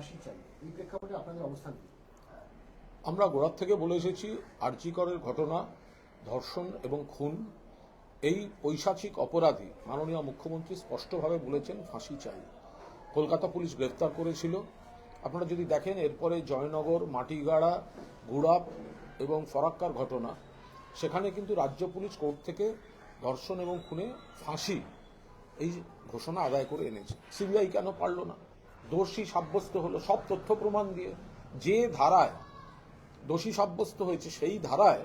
ফাঁসি চাই এই প্রেক্ষাপটে আপনাদের অবস্থান? আমরা গোড়ার থেকে বলে এসেছি, আর্জিকরের ঘটনা, ধর্ষণ এবং খুন, এই পৈশাচিক অপরাধী মাননীয় মুখ্যমন্ত্রী স্পষ্টভাবে বলেছেন, ফাঁসি চাই। কলকাতা পুলিশ গ্রেফতার করেছিল। আপনারা যদি দেখেন, এরপরে জয়নগর, মাটিগাড়া, গুড়াপ এবং ফরাক্কার ঘটনা, সেখানে কিন্তু রাজ্য পুলিশ কোর্ট থেকে ধর্ষণ এবং খুনে ফাঁসি, এই ঘোষণা আদায় করে এনেছে। সিবিআই কেন পারল না? দোষী সাব্যস্ত হলো সব তথ্য প্রমাণ দিয়ে। যে ধারায় দোষী সাব্যস্ত হয়েছে, সেই ধারায়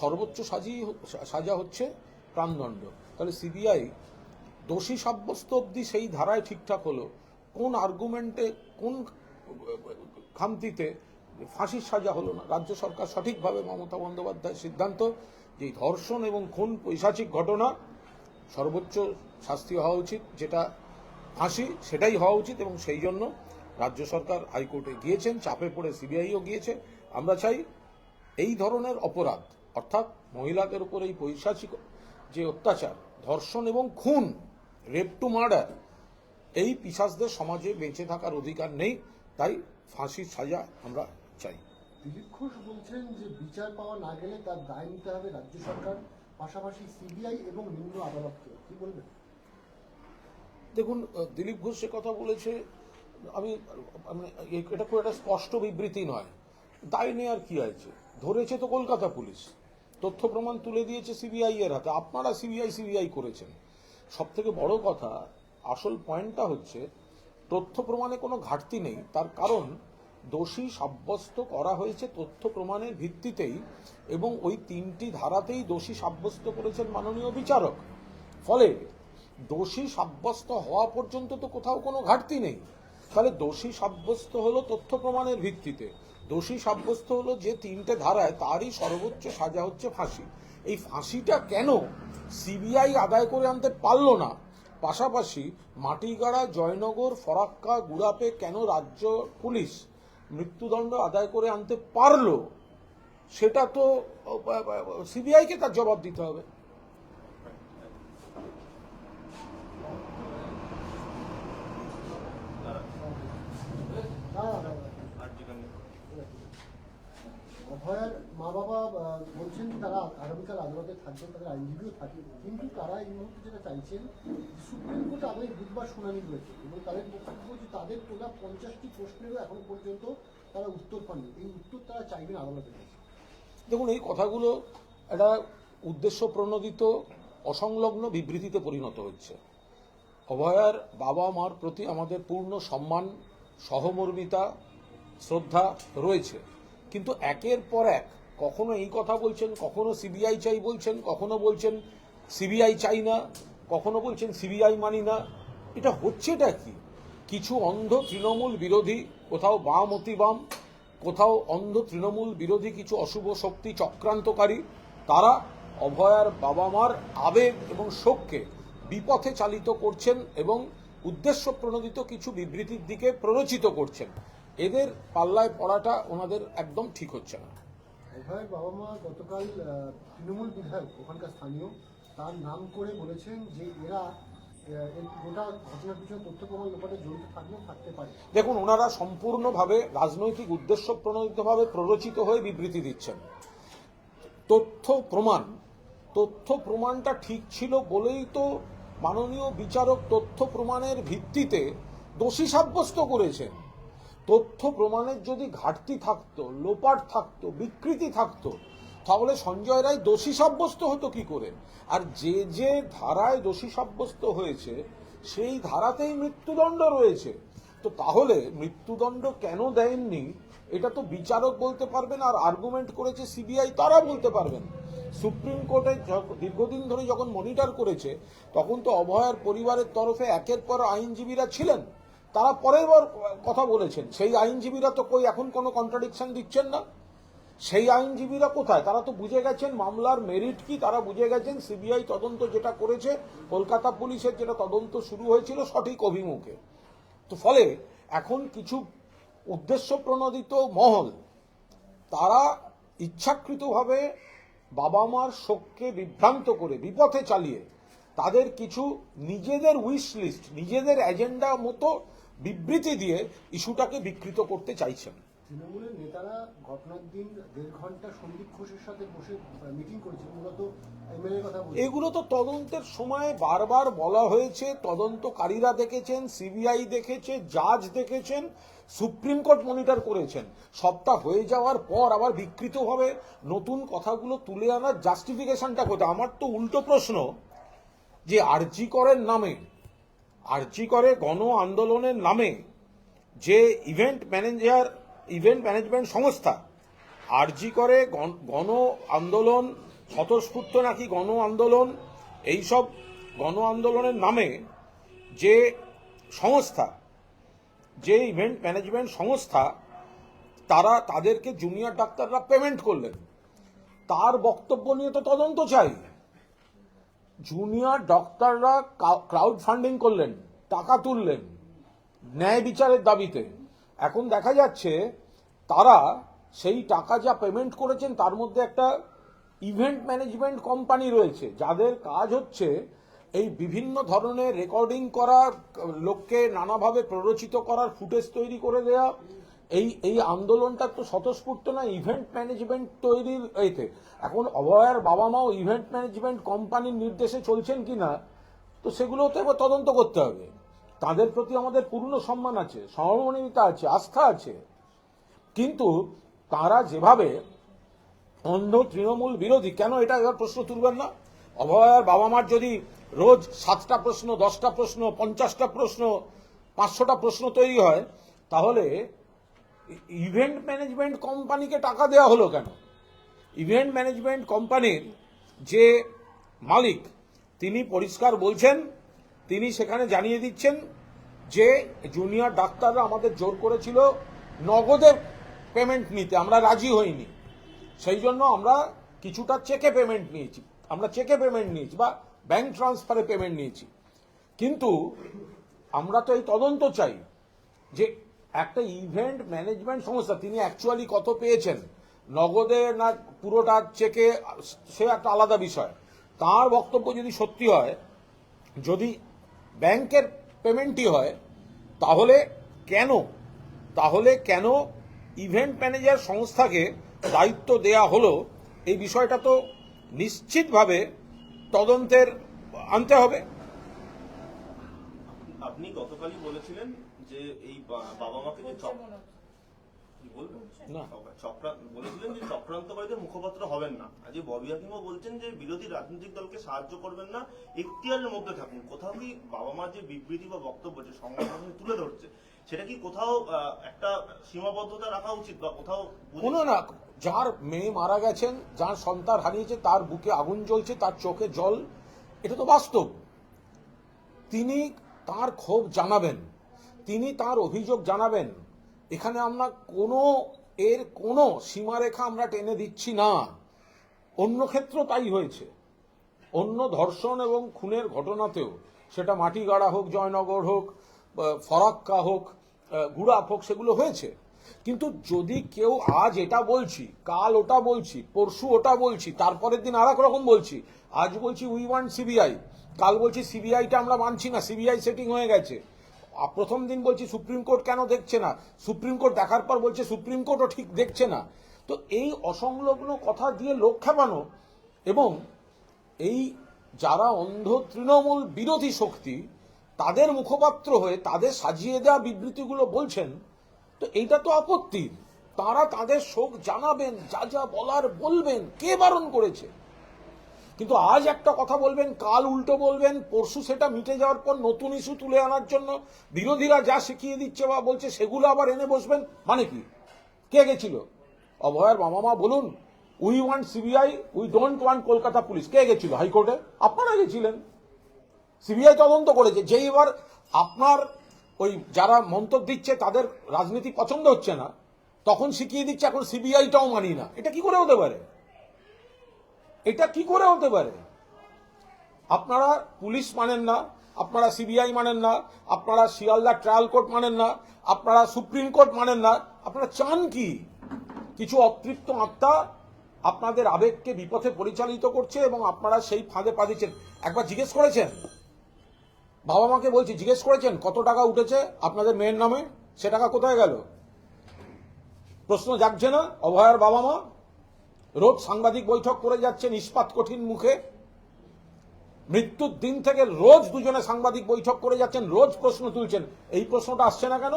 সর্বোচ্চ সাজি সাজা হচ্ছে প্রাণদণ্ড। তাহলে সিবিআই দোষী সাব্যস্ত অব্দি সেই ধারায় ঠিকঠাক হলো, কোন আর্গুমেন্টে কোন খামতিতে ফাঁসির সাজা হলো না। রাজ্য সরকার সঠিকভাবে মমতা বন্দ্যোপাধ্যায়ের সিদ্ধান্ত যে ধর্ষণ এবং খুন পৈশাচিক ঘটনা সর্বোচ্চ শাস্তি হওয়া উচিত, যেটা ফাঁসি, সেটাই হওয়া উচিত এবং সেই জন্য রাজ্য সরকার হাইকোর্টে গিয়েছেন, চাপে পড়ে সিবিআইও গিয়েছে। আমরা চাই এই ধরনের অপরাধ, অর্থাৎ মহিলাদের উপর এই পৈশাচিক যে অত্যাচার, ধর্ষণ এবং খুন, রেপ টু মার্ডার, এই পিসাসদের সমাজে বেঁচে থাকার অধিকার নেই, তাই ফাঁসির সাজা আমরা চাই। দিলীপ ঘোষ বলছেন যে বিচার পাওয়া না গেলে তার দায় নিতে হবে রাজ্য সরকার, পাশাপাশি সিবিআই এবং নিম্ন আদালতকে কি বলবেন? দেখুন দিলীপ ঘোষ সে কথা বলেছে, আমি এটা খুব একটা স্পষ্ট বিবৃতি নয়। দায় নেওয়ার কি আছে? ধরেছে তো কলকাতা পুলিশ। তথ্য প্রমাণ তুলে দিয়েছে সিবিআই এর হাতে। আপনারা সিবিআই সিবিআই করেছেন। সব থেকে বড় কথা, আসল পয়েন্টটা হচ্ছে, তথ্য প্রমাণে কোনো ঘাটতি নেই। তার কারণ, দোষী সাব্যস্ত করা হয়েছে তথ্য প্রমাণের ভিত্তিতেই এবং ওই তিনটি ধারাতেই দোষী সাব্যস্ত করেছেন মাননীয় বিচারক। ফলে দোষী সাব্যস্ত হওয়া পর্যন্ত তো কোথাও কোনো ঘাটতি নেই। তাহলে দোষী সাব্যস্ত হলো তথ্য প্রমাণের ভিত্তিতে। দোষী সাব্যস্ত হলো যে তিনটে ধারায় তারই সর্বোচ্চ সাজা হচ্ছে ফাঁসি। এই ফাঁসিটা কেন সিবিআই আদায় করে আনতে পারল না? পাশাপাশি মাটিগাড়া, জয়নগর, ফরাক্কা, গুড়াপে কেন রাজ্য পুলিশ মৃত্যুদণ্ড আদায় করে আনতে পারল? সেটা তো সিবিআইকে তার জবাব দিতে হবে না, না, না, না। অভয়ার মা বাবা আহ, বলছেন তারা আগামীকাল আদালতে থাকবেন তাদের আইনজীবীও থাকে কিন্তু তারা এই মুহূর্তে যেটা চাইছেন, সুপ্রিম কোর্ট আগামী বুধবার শুনানি রয়েছে এবং তাদের বক্তব্য যে তাদের তোলা পঞ্চাশটি প্রশ্নেরও এখন পর্যন্ত তারা উত্তর পাননি। এই উত্তর তারা চাইবেন আদালতের কাছে দেখুন, এই কথাগুলো একটা উদ্দেশ্য প্রণোদিত, অসংলগ্ন বিবৃতিতে পরিণত হচ্ছে। অভয়ার বাবা মার প্রতি আমাদের পূর্ণ সম্মান, সহমর্মিতা, শ্রদ্ধা রয়েছে। কিন্তু একের পর এক কখনো এই কথা বলছেন, কখনো সিবিআই চাই বলছেন, কখনো বলছেন সিবিআই চাই না, কখনো বলছেন সিবিআই মানি না। এটা হচ্ছেটা কি? কিছু অন্ধ তৃণমূল বিরোধী, কোথাও বাম অতি বাম, কোথাও অন্ধ তৃণমূল বিরোধী কিছু অশুভ শক্তি চক্রান্তকারী, তারা অভয়ার বাবা মার আবেগ এবং শোককে বিপথে চালিত করছেন এবং উদ্দেশ্য প্রণোদিত কিছু বিবৃতির দিকে প্ররোচিত করছেন। এদের পাল্লায় পড়াটা ওনাদের একদম ঠিক হচ্ছে না। অভয়ের বাবা মা গতকাল তৃণমূল বিধায়ক, ওখানকার স্থানীয়, তার নাম করে বলেছেন যে এরা দেখুন, ওনারা সম্পূর্ণভাবে রাজনৈতিক উদ্দেশ্য প্রণোদিতভাবে প্ররোচিত হয়ে বিবৃতি দিচ্ছেন। তথ্য প্রমাণ, তথ্য প্রমাণটা ঠিক ছিল বলেই তো মাননীয় বিচারক তথ্য প্রমাণের ভিত্তিতে দোষী সাব্যস্ত করেছেন। তথ্য প্রমাণের যদি ঘাটতি থাকতো, লোপাট থাকতো, বিকৃতি থাকতো, তাহলে সঞ্জয় রায় দোষী সাব্যস্ত হতো কি করে? আর যে যে ধারায় দোষী সাব্যস্ত হয়েছে, সেই ধারাতেই মৃত্যুদণ্ড রয়েছে। তো তাহলে মৃত্যুদণ্ড কেন দেননি? এটা তো বিচারক বলতে পারবেন আর আর্গুমেন্ট করেছে সিবিআই তারা বলতে পারবেন। সুপ্রিম কোর্টে দীর্ঘদিন ধরে যখন মনিটর করেছে, তখন তো অভয়ার পরিবারের তরফে একের পর আইনজীবীরা ছিলেন। তারা পরের বার কথা বলেছেন, সেই আইনজীবীরা তো কই এখন কোনো কন্ট্রাডিকশন দিচ্ছেন না? সেই আইনজীবীরা কোথায়? তারা তো বুঝে গেছেন মামলার মেরিট কি, তারা বুঝে গেছেন সিবিআই তদন্ত যেটা করেছে, কলকাতা পুলিশের যেটা তদন্ত শুরু হয়েছিল সঠিক অভিমুখে। তো ফলে এখন কিছু উদ্দেশ্য প্রণোদিত মহল, তারা ইচ্ছাকৃতভাবে বাবা মার শোককে বিভ্রান্ত করে, বিপথে চালিয়ে তাদের কিছু নিজেদের উইশ লিস্ট নিজেদের এজেন্ডা মতো বিবৃতি দিয়ে ইস্যুটাকে বিকৃত করতে চাইছেন। তৃণমূলের নেতারা ঘটনার দিন দেড় ঘণ্টা সন্দীপ ঘোষের সাথে বসে মিটিং করেছিল মূলত এগুলো তো তদন্তের সময় বারবার বলা হয়েছে তদন্তকারীরা দেখেছেন সিবিআই দেখেছে জাজ দেখেছেন সুপ্রিম কোর্ট মনিটর করেছেন। সবটা হয়ে যাওয়ার পর আবার বিকৃতভাবে নতুন কথাগুলো তুলে আনার জাস্টিফিকেশনটা কোথায়? আমার তো উল্টো প্রশ্ন যে আরজি করের নামে আরজি করে গণ আন্দোলনের নামে যে ইভেন্ট ম্যানেজার ইভেন্ট ম্যানেজমেন্ট সংস্থা আরজি করে গণ- আন্দোলন, স্বতঃস্ফূর্ত নাকি গণ আন্দোলন, এইসব গণ আন্দোলনের নামে যে সংস্থা, যে ইভেন্ট ম্যানেজমেন্ট সংস্থা, তারা তাদেরকে জুনিয়র ডাক্তাররা পেমেন্ট করলেন। তার বক্তব্য নিয়ে তো তদন্ত চাই। জুনিয়র ডক্টররা ক্রাউড ফান্ডিং করলেন, টাকা তুললেন, ন্যায় বিচারের দাবিতে। এখন দেখা যাচ্ছে তারা সেই টাকা যা পেমেন্ট করেছেন তার মধ্যে একটা ইভেন্ট ম্যানেজমেন্ট কোম্পানি রয়েছে, যাদের কাজ হচ্ছে এই বিভিন্ন ধরনের রেকর্ডিং করা, লোককে নানাভাবে প্ররোচিত করার ফুটেজ তৈরি করে দেওয়া এই এই আন্দোলনটা তো স্বতঃস্ফূর্ত না ইভেন্ট ম্যানেজমেন্ট তৈরির এতে। এখন অভয়ার বাবা মাও ইভেন্ট ম্যানেজমেন্ট কোম্পানির নির্দেশে চলছেন কি না তো সেগুলোতে এবার তদন্ত করতে হবে। তাদের প্রতি আমাদের পূর্ণ সম্মান আছে, সহমর্মিতা আছে, আস্থা আছে। কিন্তু তারা যেভাবে অন্ধ তৃণমূল বিরোধী, কেন এটা এবার প্রশ্ন তুলবেন না? অভয়ার বাবা মার যদি রোজ সাতটা প্রশ্ন, দশটা প্রশ্ন, পঞ্চাশটা প্রশ্ন, পাঁচশোটা প্রশ্ন তৈরি হয়, তাহলে ইভেন্ট ম্যানেজমেন্ট কোম্পানিকে টাকা দেওয়া হলো কেন? ইভেন্ট ম্যানেজমেন্ট কোম্পানির যে মালিক, তিনি পরিষ্কার বলছেন, তিনি সেখানে জানিয়ে দিচ্ছেন যে জুনিয়র ডাক্তাররা আমাদের জোর করেছিল নগদে পেমেন্ট নিতে, আমরা রাজি হইনি। সেই জন্য আমরা কিছুটা চেকে পেমেন্ট নিয়েছি, আমরা চেকে পেমেন্ট নিয়েছি বা ব্যাংক ট্রান্সফারে পেমেন্ট নিয়েছি। কিন্তু আমরা তো এই তদন্ত চাই যে একটা ইভেন্ট ম্যানেজমেন্ট সংস্থা, তিনি অ্যাকচুয়ালি কত পেয়েছেন? নগদে না পুরোটা চেকে সে একটা আলাদা বিষয়। তার বক্তব্য যদি সত্যি হয়, যদি ব্যাংকের পেমেন্টই হয়, তাহলে কেন? তাহলে কেন ইভেন্ট ম্যানেজার সংস্থাকে দায়িত্ব দেয়া হলো? এই বিষয়টা তো নিশ্চিতভাবে তদন্তের আনতে হবে। আপনি গতকালই বলেছিলেন যে এই বাবা মাকে যে কি বলবেন না। চক্রান্ত বলেছিলেন যে চক্রান্তকারীদের মুখপাত্র হবেন না। আজকে ববি হাকিমও বলছেন যে বিরোধী রাজনৈতিক দলকে সাহায্য করবেন না এখতিয়ারের মধ্যে থাকুন। কোথাও কি বাবা মার যে বিবৃতি বা বক্তব্য যে সংবাদ মাধ্যমে তুলে ধরছে সেটা কি কোথাও আহ, একটা সীমাবদ্ধতা রাখা উচিত বা কোথাও কোনো না যার মেয়ে মারা গেছেন যার সন্তান হারিয়েছে তার বুকে আগুন জ্বলছে তার চোখে জল এটা তো বাস্তব। তিনি তার ক্ষোভ জানাবেন। তিনি তার অভিযোগ জানাবেন। এখানে আমরা কোনো, এর কোনো সীমারেখা আমরা টেনে দিচ্ছি না। অন্য ক্ষেত্র তাই হয়েছে। অন্য ধর্ষণ এবং খুনের ঘটনাতেও, সেটা মাটিগাড়া হোক, জয়নগর হোক ফরাক্কা হোক গুড়াপ হোক, সেগুলো হয়েছে। কিন্তু যদি কেউ আজ এটা বলছি, কাল ওটা বলছি, পরশু ওটা বলছি, তারপরের দিন আর রকম বলছি, আজ বলছি উই ওয়ান্ট সিবিআই, কাল বলছি সিবিআইটা আমরা মানছি না, সিবিআই সেটিং হয়ে গেছে। প্রথম দিন বলছি সুপ্রিম কোর্ট কেন দেখছে না? সুপ্রিম কোর্ট দেখার পর বলছে সুপ্রিম কোর্টও ঠিক দেখছে না। তো এই অসংলগ্ন কথা দিয়ে লোক খেপানো এবং এই যারা অন্ধ তৃণমূল বিরোধী শক্তি, তাদের মুখপাত্র হয়ে তাদের সাজিয়ে দেওয়া বিবৃতিগুলো বলছেন, তো এইটা তো আপত্তি। তারা তাদের শোক জানাবেন, যা যা বলার বলবেন, কে বারণ করেছে? কিন্তু আজ একটা কথা বলবেন, কাল উল্টো বলবেন, পরশু সেটা মিটে যাওয়ার পর নতুন ইস্যু তুলে আনার জন্য বিরোধীরা যা শিখিয়ে দিচ্ছে বা বলছে সেগুলো আবার এনে বসবেন মানে কি? কে গেছিল? অভয়ের মামা মা, বলুন। We want CBI, we don't want Kolkata police. কে গেছিল? হাইকোর্টে? আপনারা গেছিলেন। সিবিআই তদন্ত করেছে। যে এবার আপনার ওই যারা মন্তব্য দিচ্ছে তাদের রাজনীতি পছন্দ হচ্ছে না, তখন শিখিয়ে দিচ্ছে এখন সিবিআইটাও মানি না। এটা কি করে হতে পারে? এটা কি করে হতে পারে? আপনারা পুলিশ মানেন না, আপনারা সিবিআই মানেন না, আপনারা শিয়ালদা ট্রায়াল কোর্ট মানেন না, আপনারা সুপ্রিম কোর্ট মানেন না, আপনারা চান কি? কিছু অতৃপ্ত আত্মা আপনাদের আবেগকে বিপথে পরিচালিত করছে এবং আপনারা সেই ফাঁদে পা দিচ্ছেন। একবার জিজ্ঞেস করেছেন? বাবা মাকে বলছি, জিজ্ঞেস করেছেন, কত টাকা উঠেছে আপনাদের মেয়ের নামে? সে টাকা কোথায় গেল? প্রশ্ন জাগছে না, অভয়ার বাবা মা রোজ সাংবাদিক বৈঠক করে যাচ্ছেন ইস্পাত কঠিন মুখে। মৃত্যুর দিন থেকে রোজ দুজনে সাংবাদিক বৈঠক করে যাচ্ছেন, রোজ প্রশ্ন তুলছেন। এই প্রশ্নটা আসছে না কেন?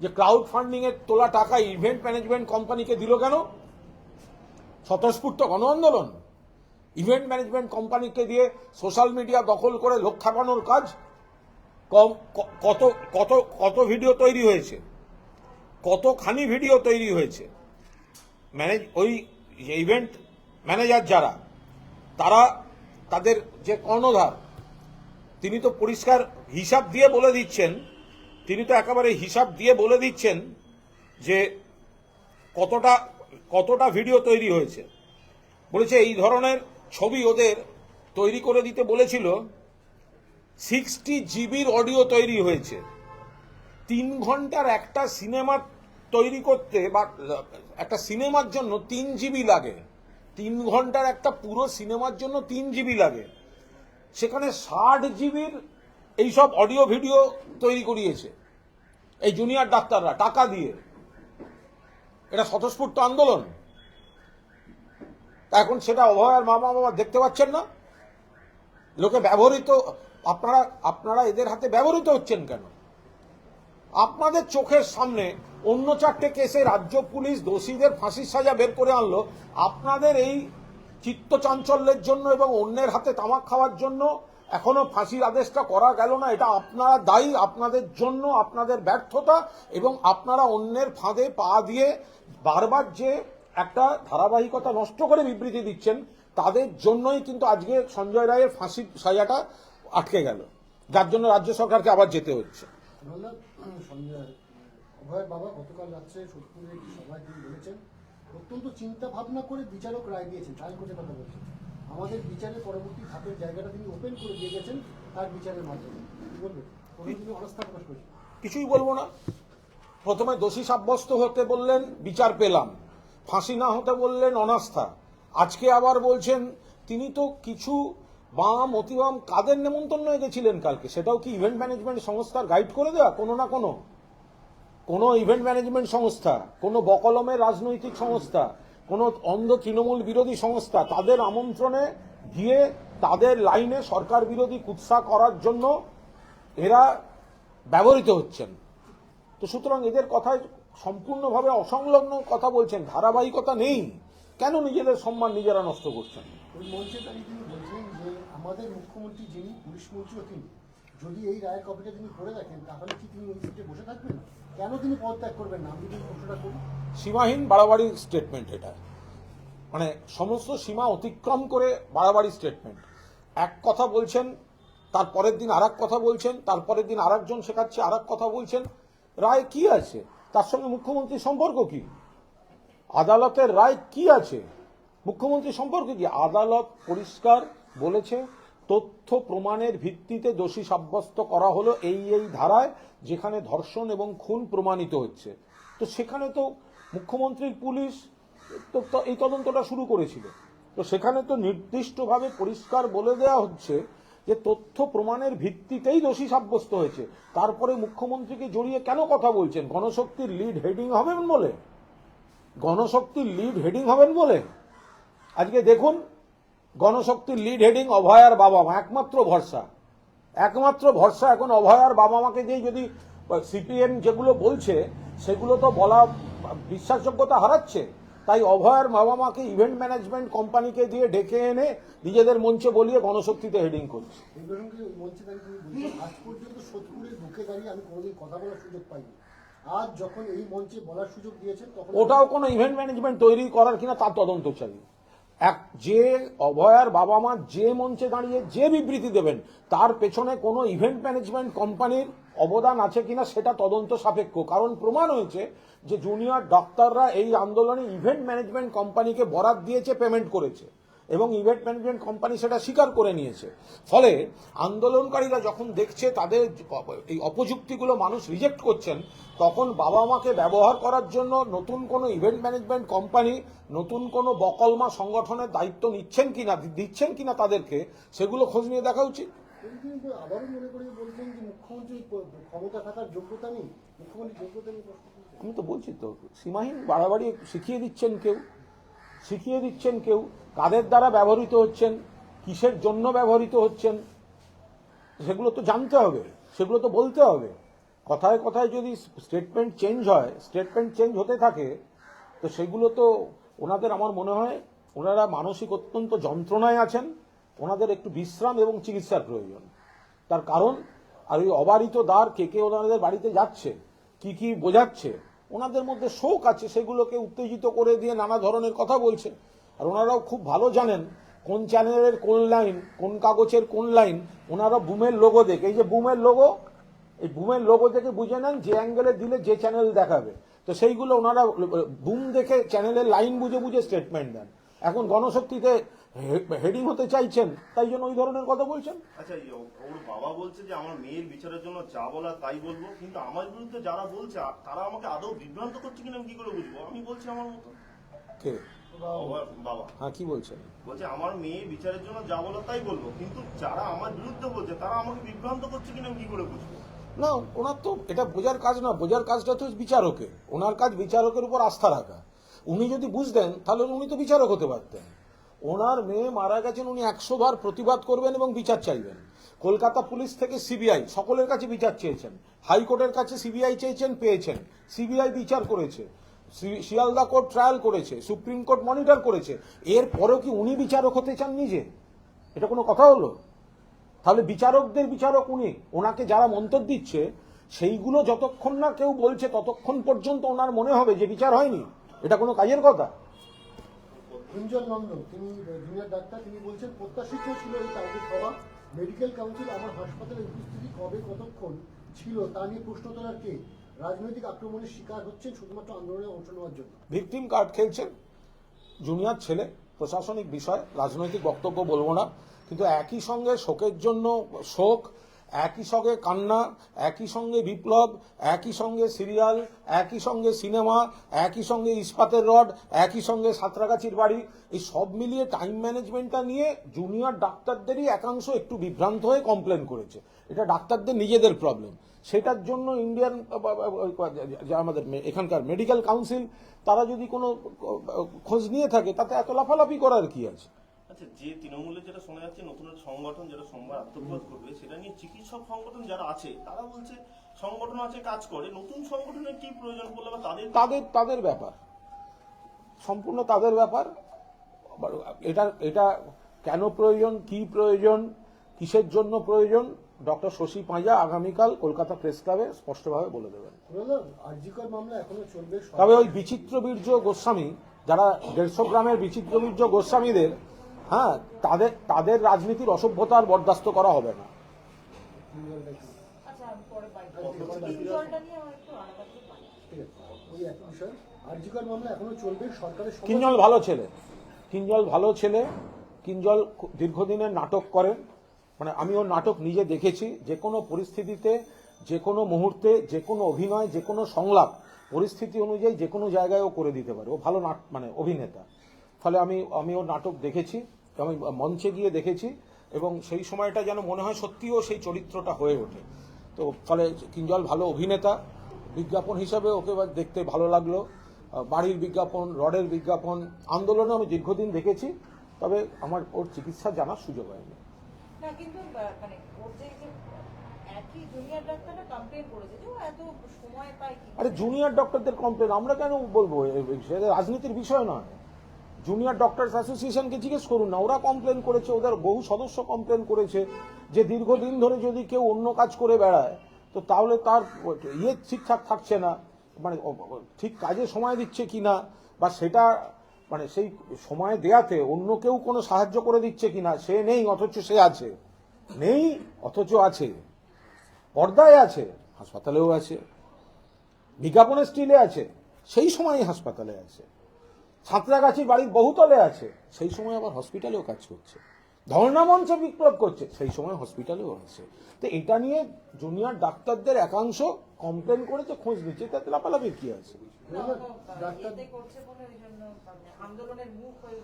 যে ক্রাউড ফান্ডিং এর তোলা টাকা ইভেন্ট ম্যানেজমেন্ট কোম্পানিকে দিল কেন? স্বতঃস্ফূর্ত গণ আন্দোলন। ইভেন্ট ম্যানেজমেন্ট কোম্পানিকে দিয়ে সোশ্যাল মিডিয়া দখল করে লোক খাটানোর কাজ। কম কত কত কত ভিডিও তৈরি হয়েছে? কতখানি ভিডিও তৈরি হয়েছে? ম্যানেজ ওই ইভেন্ট ম্যানেজার যারা, তারা তাদের যে কর্ণধার, তিনি তো পরিষ্কার হিসাব দিয়ে বলে দিচ্ছেন, তিনি তো একেবারে হিসাব দিয়ে বলে দিচ্ছেন যে কতটা কতটা ভিডিও তৈরি হয়েছে। বলেছে এই ধরনের ছবি ওদের তৈরি করে দিতে বলেছিল সিক্সটি জিবির অডিও তৈরি হয়েছে। তিন ঘণ্টার একটা সিনেমা তৈরি করতে বা, একটা সিনেমার জন্য তিন জিবি লাগে। তিন ঘণ্টার একটা পুরো সিনেমার জন্য তিন জিবি লাগে। সেখানে ষাট জিবির এইসব অডিও ভিডিও তৈরি করিয়েছে। এই জুনিয়র ডাক্তাররা, টাকা দিয়ে। এটা স্বতঃস্ফূর্ত আন্দোলন। তা এখন সেটা অভয়ার মা বাবা দেখতে পাচ্ছেন না। লোকে ব্যবহৃত, আপনারা আপনারা এদের হাতে ব্যবহৃত হচ্ছেন কেন? আপনাদের চোখের সামনে অন্য চারটে কেসে রাজ্য পুলিশ দোষীদের ফাঁসির সাজা বের করে আনলো। আপনাদের এই চিত্ত চাঞ্চল্যের জন্য এবং অন্যের হাতে তামাক খাওয়ার জন্য এখনও ফাঁসির আদেশটা করা গেল না। এটা আপনারা দায়ী, আপনাদের জন্য, আপনাদের ব্যর্থতা এবং আপনারা অন্যের ফাঁদে পা দিয়ে বারবার যে একটা ধারাবাহিকতা নষ্ট করে বিবৃতি দিচ্ছেন, তাদের জন্যই কিন্তু আজকে সঞ্জয় রায়ের ফাঁসির সাজাটা আটকে গেল। যার জন্য রাজ্য সরকারকে আবার যেতে হচ্ছে। অভয়ের বাবা গতকাল রাত্রে সোদপুরে একটি সভায় তিনি বলেছেন, অত্যন্ত চিন্তা ভাবনা করে বিচারক রায় দিয়েছেন হাইকোর্টের কথা বলছেন। আমাদের বিচারের পরবর্তী ধাপের জায়গাটা তিনি ওপেন করে দিয়ে গেছেন তার বিচারের মাধ্যমে। বলবেন? তিনি অনাস্থা প্রকাশ করেছেন। কিছুই বলব না। প্রথমে দোষী সাব্যস্ত হতে বললেন, বিচার পেলাম। ফাঁসি না হতে বললেন, অনাস্থা। আজকে আবার বলছেন, তিনি তো কিছু বাম অতিবাম কাদের নেমন্তন্ন গেছিলেন কালকে? সেটাও কি ইভেন্ট ম্যানেজমেন্ট সংস্থার গাইড করে দেওয়া? কোনো না কোনো? কোনো ইভেন্ট ম্যানেজমেন্ট সংস্থা, কোনো বকলমের রাজনৈতিক সংস্থা, কোনো অন্ধ তৃণমূল বিরোধী সংস্থা তাদের আমন্ত্রণে গিয়ে তাদের লাইনে সরকার বিরোধী কুৎসা করার জন্য এরা ব্যবহৃত হচ্ছেন। তো সুতরাং এদের কথায় সম্পূর্ণভাবে অসংলগ্ন কথা বলছেন, ধারাবাহিকতা নেই। কেন নিজেদের সম্মান নিজেরা নষ্ট করছেন? আমাদের মুখ্যমন্ত্রী যিনি, পুলিশ মন্ত্রীও তিনি যদি এই রায়ের কপিটা তিনি করে দেখেন, তাহলে কি তিনি ওই সিটে বসে থাকবেন? কেন তিনি পদত্যাগ করবেন না? আমি যদি প্রশ্নটা করি সীমাহীন বাড়াবাড়ি স্টেটমেন্ট এটা। মানে সমস্ত সীমা অতিক্রম করে বাড়াবাড়ি স্টেটমেন্ট এক কথা বলছেন, তার পরের দিন আর কথা বলছেন তারপরের দিন আর একজন শেখাচ্ছে আর কথা বলছেন। রায় কি আছে? তার সঙ্গে মুখ্যমন্ত্রীর সম্পর্ক কি? আদালতের রায় কি আছে? মুখ্যমন্ত্রী সম্পর্কে কি? আদালত পরিষ্কার বলেছে তথ্য প্রমাণের ভিত্তিতে দোষী সাব্যস্ত করা হলো এই এই ধারায়, যেখানে ধর্ষণ এবং খুন প্রমাণিত হচ্ছে। তো সেখানে তো মুখ্যমন্ত্রীর পুলিশ তো এই তদন্তটা শুরু করেছিল। তো সেখানে তো নির্দিষ্টভাবে পরিষ্কার বলে দেওয়া হচ্ছে যে তথ্য প্রমাণের ভিত্তিতেই দোষী সাব্যস্ত হয়েছে। তারপরে মুখ্যমন্ত্রীকে জড়িয়ে কেন কথা বলছেন? গণশক্তির লিড হেডিং হবেন বলে? গণশক্তির লিড হেডিং হবেন বলে? আজকে দেখুন গণশক্তির লিড হেডিং অভয়ার বাবা মা একমাত্র ভরসা। একমাত্র ভরসা এখন অভয়ার বাবা মাকে দিয়ে যদি সিপিএম যেগুলো বলছে সেগুলো তো বলা বিশ্বাসযোগ্যতা হারাচ্ছে। তাই অভয়ার বাবা মাকে ইভেন্ট ম্যানেজমেন্ট কোম্পানিকে দিয়ে ডেকে এনে নিজেদের মঞ্চে বলিয়ে গণশক্তিতে হেডিং করছে। ওটাও কোনো ইভেন্ট ম্যানেজমেন্ট তৈরি করার কিনা তার তদন্ত চাই। এক যে অভয়ার বাবা মা যে মঞ্চে দাঁড়িয়ে যে বিবৃতি দেবেন, তার পেছনে কোনো ইভেন্ট ম্যানেজমেন্ট কোম্পানির অবদান আছে কিনা সেটা তদন্ত সাপেক্ষ। কারণ প্রমাণ হয়েছে যে জুনিয়র ডাক্তাররা এই আন্দোলনে ইভেন্ট ম্যানেজমেন্ট কোম্পানিকে বরাদ দিয়েছে পেমেন্ট করেছে। এবং ইভেন্ট ম্যানেজমেন্ট কোম্পানি সেটা স্বীকার করে নিয়েছে। ফলে আন্দোলনকারীরা যখন দেখছে তাদের এই অপযুক্তিগুলো মানুষ রিজেক্ট করছেন তখন বাবা মাকে ব্যবহার করার জন্য নতুন কোনো ইভেন্ট ম্যানেজমেন্ট কোম্পানি নতুন কোনো বকলমা সংগঠনের দায়িত্ব নিচ্ছেন কিনা দিচ্ছেন কিনা তাদেরকে সেগুলো খোঁজ নিয়ে দেখা উচিত। আবারও মনে করে বলছেন যে মুখ্যমন্ত্রী ক্ষমতা থাকার যোগ্যতা নেই। মুখ্যমন্ত্রী যোগ্যতা নেই আমি তো বলছি তো সীমাহীন বাড়াবাড়ি শিখিয়ে দিচ্ছেন কেউ। শিখিয়ে দিচ্ছেন কেউ? কাদের দ্বারা ব্যবহৃত হচ্ছেন? কিসের জন্য ব্যবহৃত হচ্ছেন? সেগুলো তো জানতে হবে, সেগুলো তো বলতে হবে। কথায় কথায় যদি স্টেটমেন্ট চেঞ্জ হয় স্টেটমেন্ট চেঞ্জ হতে থাকে, তো সেগুলো তো ওনাদের আমার মনে হয়, ওনারা মানসিক অত্যন্ত যন্ত্রণায় আছেন, ওনাদের একটু বিশ্রাম এবং চিকিৎসার প্রয়োজন। তার কারণ, আর ওই অবারিত দ্বার কে কে ওনাদের বাড়িতে যাচ্ছে, কি কি বোঝাচ্ছে ওনাদের মধ্যে শোক আছে, সেগুলোকে উত্তেজিত করে দিয়ে নানা ধরনের কথা বলছে আর ওনারাও খুব ভালো জানেন কোন চ্যানেলের কোন লাইন, কোন কাগজের কোন লাইন, ওনারা বুমের লোগো দেখে। এই যে বুমের লোগো এই বুমের লোগো দেখে বুঝে নেন যে অ্যাঙ্গেলে দিলে যে চ্যানেল দেখাবে। তো সেইগুলো ওনারা, বুম দেখে চ্যানেলের লাইন বুঝে বুঝে স্টেটমেন্ট দেন। এখন গণশক্তিতে হেডিং হতে চাইছেন তাই জন্য ওই ধরনের কথা বলছেন? আচ্ছা এই ওর বাবা বলছে যে আমার মেয়ের বিচারের জন্য যা বলা তাই বলব কিন্তু আমার বিরুদ্ধে যারা বলছে তারা আমাকে আদৌ বিভ্রান্ত করছে কিনা আমি কি করে বুঝব? আমি বলছি আমার মতো। কে? বাবা। হ্যাঁ কি বলছেন? বলছে আমার মেয়ে বিচারের জন্য যা বলা তাই বলব কিন্তু যারা আমার বিরুদ্ধে বলছে তারা আমাকে বিভ্রান্ত করছে কিনা আমি কি করে বুঝব? না ওনার তো এটা বোঝার কাজ না বোঝার কাজটা তো বিচারকের। ওনার কাজ বিচারকের উপর আস্থা রাখা। উনি যদি বুঝতেন তাহলে উনি তো বিচারক হতে পারতেন। ওনার মেয়ে মারা গেছেন, উনি একশো বার প্রতিবাদ করবেন এবং বিচার চাইবেন। কলকাতা পুলিশ থেকে সিবিআই, সকলের কাছে বিচার চেয়েছেন। হাইকোর্টের কাছে সিবিআই চেয়েছেন, পেয়েছেন। সিবিআই বিচার করেছে। শিয়ালদা কোর্ট ট্রায়াল করেছে, সুপ্রিম কোর্ট মনিটর করেছে। এর পরেও কি উনি বিচারক হতে চান নিজে? এটা কোনো কথা হলো? তাহলে বিচারকদের বিচারক উনি। ওনাকে যারা মন্তব্য দিচ্ছে, সেইগুলো যতক্ষণ না কেউ বলছে, ততক্ষণ পর্যন্ত ওনার মনে হবে যে বিচার হয়নি। এটা কোনো কাজের কথা? কুঞ্জন নন্দন তিনি জুনিয়র ডাক্তার, তিনি বলছেন, প্রত্যাশিত ছিল এই টার্গেট হওয়া মেডিকেল কাউন্সিল আমার হাসপাতালে উপস্থিতি কবে, কতক্ষণ ছিল তা নিয়ে প্রশ্ন তোলার কে? রাজনৈতিক আক্রমণের শিকার হচ্ছেন শুধুমাত্র আন্দোলনে অংশ নেওয়ার জন্য। ভিকটিম কার্ড খেলছেন জুনিয়র ছেলে, প্রশাসনিক বিষয়, রাজনৈতিক বক্তব্য বলব না, কিন্তু একই সঙ্গে শোকের জন্য শোক একই সঙ্গে কান্না, একই সঙ্গে বিপ্লব, একই সঙ্গে সিরিয়াল, একই সঙ্গে সিনেমা, একই সঙ্গে ইস্পাতের রড, একই সঙ্গে সাঁতরাগাছির বাড়ি। এই সব মিলিয়ে টাইম ম্যানেজমেন্টটা নিয়ে জুনিয়র ডাক্তারদেরই একাংশ একটু বিভ্রান্ত হয়ে কমপ্লেন করেছে। এটা ডাক্তারদের নিজেদের প্রবলেম সেটার জন্য ইন্ডিয়ান আমাদের এখানকার মেডিকেল কাউন্সিল তারা যদি কোনো খোঁজ নিয়ে থাকে, তাতে এত লাফালাফি করার কি আছে? আচ্ছা যে তৃণমূলে যেটা শোনা যাচ্ছে নতুন সংগঠন যেটা সোমবার আত্মপ্রকাশ করবে সেটা নিয়ে চিকিৎসক সংগঠন যারা আছে তারা বলছে সংগঠন আছে কাজ করে নতুন সংগঠনের কি প্রয়োজন বলে বা তাদের তাদের তাদের ব্যাপার। সম্পূর্ণ তাদের ব্যাপার। এটা এটা কেন প্রয়োজন কি প্রয়োজন কিসের জন্য প্রয়োজন ডক্টর শশী পাঁজা আগামীকাল কলকাতা প্রেস ক্লাবে স্পষ্টভাবে বলে দেবেন। বললাম আরজিকর মামলা এখনও চলবে তবে ওই বিচিত্র বীর্য গোস্বামী যারা দেড়শো গ্রামের বিচিত্র বীর্য গোস্বামীদের হ্যাঁ তাদের তাদের রাজনীতির অসভ্যতার বরদাস্ত করা হবে না। আচ্ছা কিঞ্জল ভালো ছেলে। কিঞ্জল ভালো ছেলে। কিঞ্জল দীর্ঘদিনের নাটক করেন মানে আমি ওর নাটক নিজে দেখেছি। যে কোনো পরিস্থিতিতে যে কোনো মুহূর্তে যে কোনো অভিনয় যে কোনো সংলাপ পরিস্থিতি অনুযায়ী যে কোনো জায়গায় ও করে দিতে পারে। ও ভালো নাট মানে অভিনেতা। ফলে আমি আমি ওর নাটক দেখেছি। আমি মঞ্চে গিয়ে দেখেছি এবং সেই সময়টা যেন মনে হয় সত্যিও সেই চরিত্রটা হয়ে ওঠে। তো ফলে কিঞ্জল ভালো অভিনেতা বিজ্ঞাপন হিসাবে ওকে দেখতে ভালো লাগল। বাড়ির বিজ্ঞাপন রডের বিজ্ঞাপন আন্দোলনে আমি দীর্ঘদিন দেখেছি তবে আমার ওর চিকিৎসা জানার সুযোগ হয়নি। না কিন্তু মানে ওর যে যে একই জুনিয়র ডাক্তাররা কমপ্লেন করেছে যে এত সময় পায় আরে জুনিয়র ডক্টরদের কমপ্লেন আমরা কেন বলব? রাজনীতির বিষয় নয়। জুনিয়র ডক্টরস অ্যাসোসিয়েশনকে জিজ্ঞেস করুন না, ওরা কমপ্লেন করেছে, ওদের বহু সদস্য কমপ্লেন করেছে যে দীর্ঘদিন ধরে যদি কেউ অন্য কাজ করে বেড়ায়, তো তাহলে তার ইয়ে ঠিকঠাক থাকছে না। মানে ঠিক কাজে সময় দিচ্ছে কিনা বা সেটা মানে সেই সময় দেয়াতে অন্য কেউ কোনো সাহায্য করে দিচ্ছে কিনা সে নেই, অথচ সে আছে। নেই, অথচ আছে। পর্দায় আছে, হাসপাতালেও আছে। বিজ্ঞাপনের স্টিলে আছে, সেই সময় হাসপাতালে আছে। সাঁতরাগাছির বাড়ির বহুতলে আছে। সেই সময় আবার হসপিটালেও কাজ করছে। ধর্ণা মঞ্চে বিপ্লব করছে। সেই সময় হসপিটালেও আছে। তো এটা নিয়ে জুনিয়র ডাক্তারদের একাংশ কমপ্লেন করেছে খোঁজ নিচ্ছে তাতে লাপালাপির কি আছে?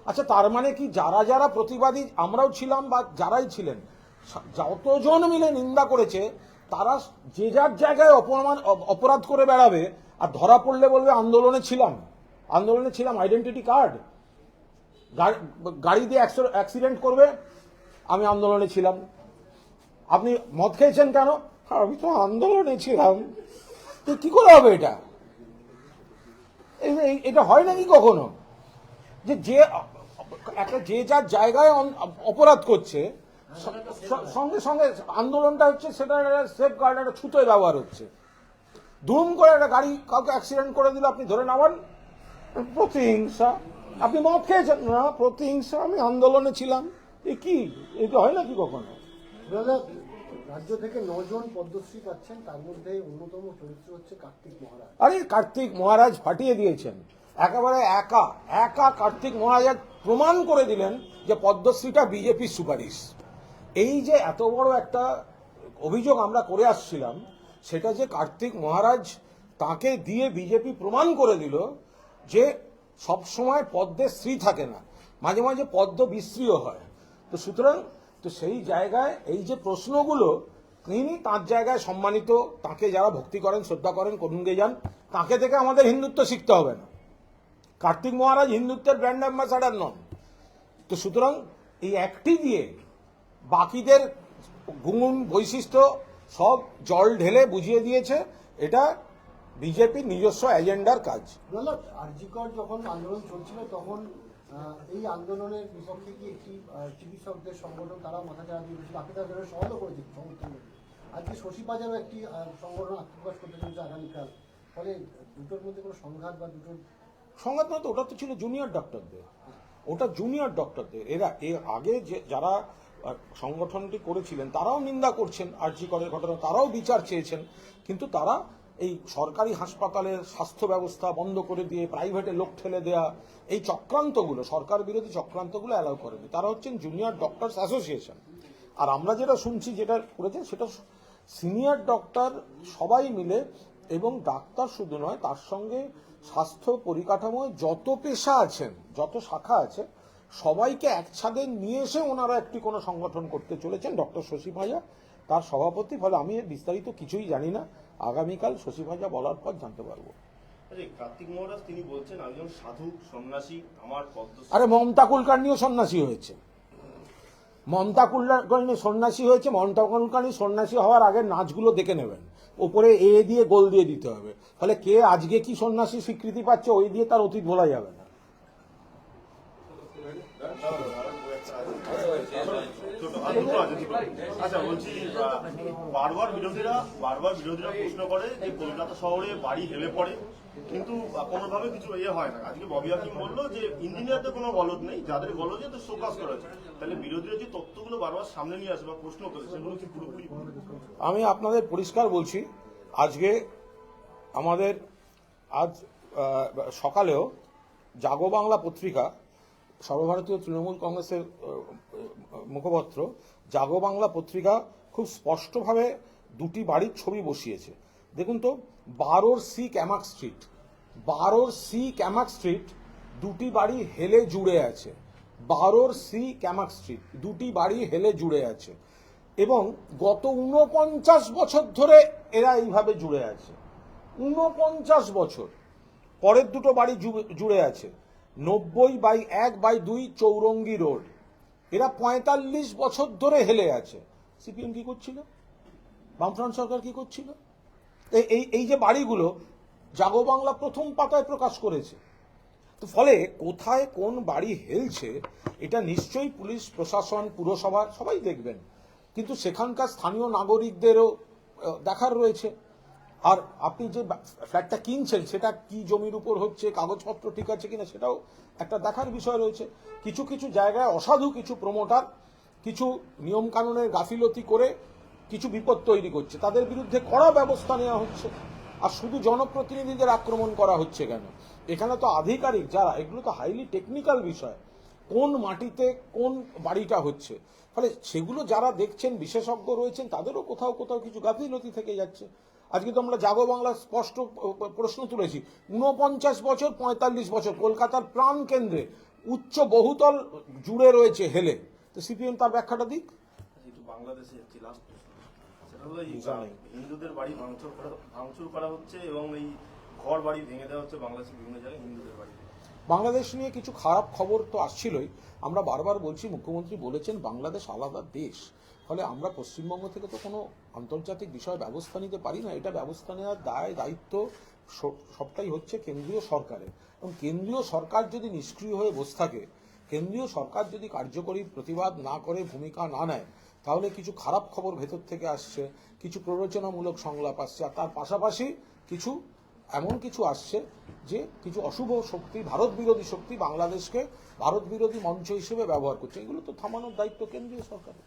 আচ্ছা তার মানে কি যারা যারা প্রতিবাদী আমরাও ছিলাম বা যারাই ছিলেন যতজন মিলে নিন্দা করেছে তারা যে যার জায়গায় অপমান অপরাধ করে বেড়াবে আর ধরা পড়লে বলবে আন্দোলনে ছিলাম। আন্দোলনে ছিলাম আইডেন্টিটি কার্ড গাড়ি দিয়ে অ্যাক্সিডেন্ট করবে, আমি আন্দোলনে ছিলাম। আপনি মদ খেয়েছেন কেন? আমি তো আন্দোলনে ছিলাম। তো কি করে হবে এটা? এটা হয় নাকি কখনো? যে যে, একটা যে যার জায়গায় অপরাধ করছে সঙ্গে সঙ্গে আন্দোলনটা হচ্ছে সেটা সেফ গার্ড একটা ছুতোয় ব্যবহার হচ্ছে। ধুম করে একটা গাড়ি কাউকে অ্যাক্সিডেন্ট করে দিল, আপনি ধরে নেবেন প্রতিহিংসা। আপনি মদ খেয়েছেন? না প্রতিহিংসা। আমি আন্দোলনে ছিলাম। এ কি? এটা হয় নাকি কখনো? রাজ্য থেকে নজন পদ্মশ্রী পাচ্ছেন। তার মধ্যে অন্যতম চরিত্র হচ্ছে কার্তিক মহারাজ। আরে কার্তিক মহারাজ ফাটিয়ে দিয়েছেন। একেবারে একা একা কার্তিক মহারাজ প্রমাণ করে দিলেন যে পদ্মশ্রীটা বিজেপির সুপারিশ। এই যে এত বড় একটা অভিযোগ আমরা করে আসছিলাম সেটা যে কার্তিক মহারাজ তাকে দিয়ে বিজেপি প্রমাণ করে দিল যে সব সময় পদ্মের শ্রী থাকে না, মাঝে মাঝে পদ্ম বিস্ত্রীও হয়। তো সুতরাং, তো সেই জায়গায় এই যে প্রশ্নগুলো, তিনি তার জায়গায় সম্মানিত, তাকে যারা ভক্তি করেন, শ্রদ্ধা করেন করুণগে যান, তাকে থেকে আমাদের হিন্দুত্ব শিখতে হবে না। কার্তিক মহারাজ হিন্দুত্বের ব্র্যান্ড অ্যাম্বাসাডার নন। তো সুতরাং, এই একটি দিয়ে বাকিদের গুণ, বৈশিষ্ট্য সব জল ঢেলে বুঝিয়ে দিয়েছে। এটা বিজেপির নিজস্ব এজেন্ডার কাজ। যখন আন্দোলন চলছিল তখন এই আন্দোলনের বিপক্ষে কি একটি চিকিৎসকদের সংগঠন তারা মাথা চাড়া দিয়ে বাকি তারা যারা সহজও করেছে সমর্থন আজকে শশী বাজারও একটি সংগঠন আত্মপ্রকাশ করতে চলেছে আগামীকাল। ফলে দুটোর মধ্যে কোনো সংঘাত বা দুটোর সংঘাত তো ওটা তো ছিল জুনিয়র ডক্টরদের ওটা জুনিয়র ডক্টরদের এরা এর আগে যে যারা সংগঠনটি করেছিলেন তারাও নিন্দা করছেন আরজি করের ঘটনা তারাও বিচার চেয়েছেন। কিন্তু তারা এই সরকারি হাসপাতালের স্বাস্থ্য ব্যবস্থা বন্ধ করে দিয়ে প্রাইভেটে লোক ঠেলে দেয়া, এই চক্রান্তগুলো, সরকার বিরোধী চক্রান্তগুলো অ্যালাউ করেনি। তারা হচ্ছেন জুনিয়র ডক্টরস অ্যাসোসিয়েশন আর আমরা যেটা শুনছি, যেটা করেছে সেটা সিনিয়র ডক্টর সবাই মিলে এবং ডাক্তার শুধু নয়, তার সঙ্গে স্বাস্থ্য পরিকাঠামোয় যত পেশা আছেন, যত শাখা আছে, সবাইকে এক নিয়ে এসে ওনারা একটি কোনো সংগঠন করতে চলেছেন। ডক্টর শশী ভাইয়া, তার সভাপতি, ফলে আমি বিস্তারিত কিছুই জানি না। আগামীকাল শশী ভাইয়া বলার পর জানতে পারব আরে কার্তিক মহারাজ তিনি বলছেন আমি সাধু সন্ন্যাসী আমার আরে মমতা কুলকার্নিও সন্ন্যাসী হয়েছে মমতা কুলকার্নি সন্ন্যাসী হয়েছে মমতা কুলকার্নি সন্ন্যাসী হওয়ার আগে নাচগুলো দেখে নেবেন ওপরে এ দিয়ে গোল দিয়ে দিতে হবে ফলে কে আজকে কি সন্ন্যাসী স্বীকৃতি পাচ্ছে ওই দিয়ে তার অতীত ভোলা যাবে না আচ্ছা বলছি বারবার বিরোধীরা বারবার বিরোধীরা প্রশ্ন করে যে কলকাতা শহরে বাড়ি হেলে পড়ে, কিন্তু কোনোভাবে কিছু ইয়ে হয় না। আজকে ববি হাকিম বলল যে, ইঞ্জিনিয়ারদের কোনো গলদ নেই, যাদের গলদ তো শোকাস করা তাহলে বিরোধীরা যে তথ্যগুলো বারবার সামনে নিয়ে আসে বা প্রশ্ন করে, সেগুলো কি পুরোপুরি আমি আপনাদের পরিষ্কার বলছি, আজকে আমাদের আজ সকালেও জাগো বাংলা পত্রিকা সর্বভারতীয় তৃণমূল কংগ্রেসের মুখপত্র জাগো বাংলা পত্রিকা খুব স্পষ্টভাবে দুটি বাড়ির ছবি বসিয়েছে। দেখুন তো, বারোর সি ক্যামাক স্ট্রিট, বারোর সি ক্যামাক স্ট্রিট দুটি বাড়ি হেলে জুড়ে আছে। বারোর সি ক্যামাক স্ট্রিট দুটি বাড়ি হেলে জুড়ে আছে। এবং গত উনপঞ্চাশ বছর ধরে এরা এইভাবে জুড়ে আছে। উনপঞ্চাশ বছর, পরের দুটো বাড়ি জুড়ে আছে। নব্বই বাই এক বাই দুই চৌরঙ্গি রোড। এরা পঁয়তাল্লিশ বছর ধরে হেলে আছে। সিপিএম কি করছিল? বামফ্রন্ট সরকার কি করছিল? এই- এই যে বাড়িগুলো জাগো বাংলা প্রথম পাতায় প্রকাশ করেছে। তো ফলে কোথায় কোন বাড়ি হেলছে, এটা নিশ্চয়ই পুলিশ, প্রশাসন, পুরসভা সবাই দেখবেন। কিন্তু সেখানকার স্থানীয় নাগরিকদেরও দেখার রয়েছে। আর আপনি যে ফ্ল্যাটটা কিনছেন, সেটা কি জমির উপর হচ্ছে, কাগজপত্র ঠিক আছে কিনা, সেটাও একটা দেখার বিষয় রয়েছে। কিছু কিছু জায়গায় অসাধু কিছু প্রমোটার কিছু নিয়মকানুনের গাফিলতি করে কিছু বিপদ তৈরি করছে। তাদের বিরুদ্ধে কড়া ব্যবস্থা নেওয়া হচ্ছে। আর শুধু জনপ্রতিনিধিদের আক্রমণ করা হচ্ছে কেন? এখানে তো আধিকারিক যারা, এগুলো তো হাইলি টেকনিক্যাল বিষয়। কোন মাটিতে কোন বাড়িটা হচ্ছে? ফলে সেগুলো যারা দেখছেন, বিশেষজ্ঞ রয়েছেন, তাদেরও কোথাও কোথাও কিছু গাফিলতি থেকে যাচ্ছে। আজকে তো আমরা জাগো বাংলা স্পষ্ট প্রশ্ন তুলেছি। উনপঞ্চাশ বছর পঁয়তাল্লিশ বছর কলকাতার প্রাণ কেন্দ্রে উচ্চ বহুতল জুড়ে রয়েছে হেলে। তো সিপিএম তার ব্যাখ্যাটা দিক। কিন্তু বাংলাদেশে সেটা হলো। হিন্দুদের বাড়ি ভাঙচুর করা ভাঙচুর করা হচ্ছে এবং এই ঘর বাড়ি ভেঙে দেওয়া হচ্ছে বাংলাদেশের বিভিন্ন জায়গায় হিন্দুদের বাড়ি। বাংলাদেশ নিয়ে কিছু খারাপ খবর তো আসছিলই। আমরা বারবার বলছি মুখ্যমন্ত্রী বলেছেন বাংলাদেশ আলাদা দেশ। ফলে আমরা পশ্চিমবঙ্গ থেকে তো কোনো আন্তর্জাতিক বিষয় ব্যবস্থা নিতে পারি না। এটা ব্যবস্থা নেওয়ার দায়, দায়িত্ব সবটাই হচ্ছে কেন্দ্রীয় সরকারের। এবং কেন্দ্রীয় সরকার যদি নিষ্ক্রিয় হয়ে বসে থাকে, কেন্দ্রীয় সরকার যদি কার্যকরী প্রতিবাদ না করে, ভূমিকা না নেয়, তাহলে কিছু খারাপ খবর ভেতর থেকে আসছে, কিছু প্ররোচনামূলক সংলাপ আসছে, আর তার পাশাপাশি কিছু, এমন কিছু আসছে যে কিছু অশুভ শক্তি, ভারত বিরোধী শক্তি বাংলাদেশকে ভারত বিরোধী মঞ্চ হিসেবে ব্যবহার করছে। এগুলো তো থামানোর দায়িত্ব কেন্দ্রীয় সরকারের।